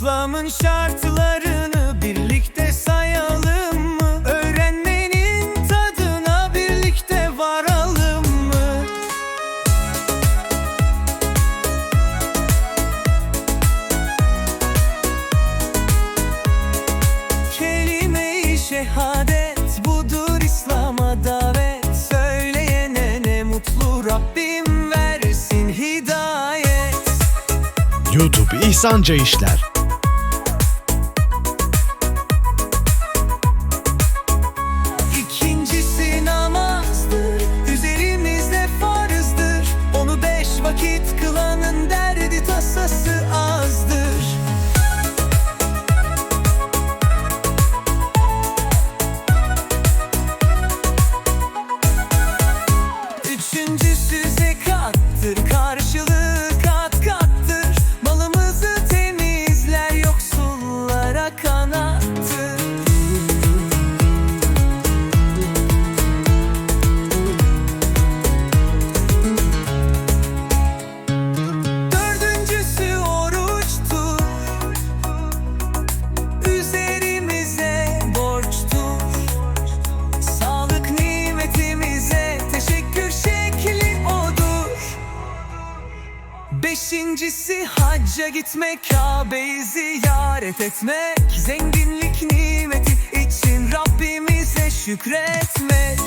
İslam'ın şartlarını birlikte sayalım mı? Öğrenmenin tadına birlikte varalım mı? Kelime-i şehadet budur İslam'a davet Söyleyene ne mutlu Rabbim versin hidayet YouTube İhsanca işler. Vakit kılanın derdi tasası azdır. Üçüncüsü zekattır Beşincisi hacca gitmek Kabe'yi ziyaret etmek. Zenginlik nimeti için Rabbimize şükretmek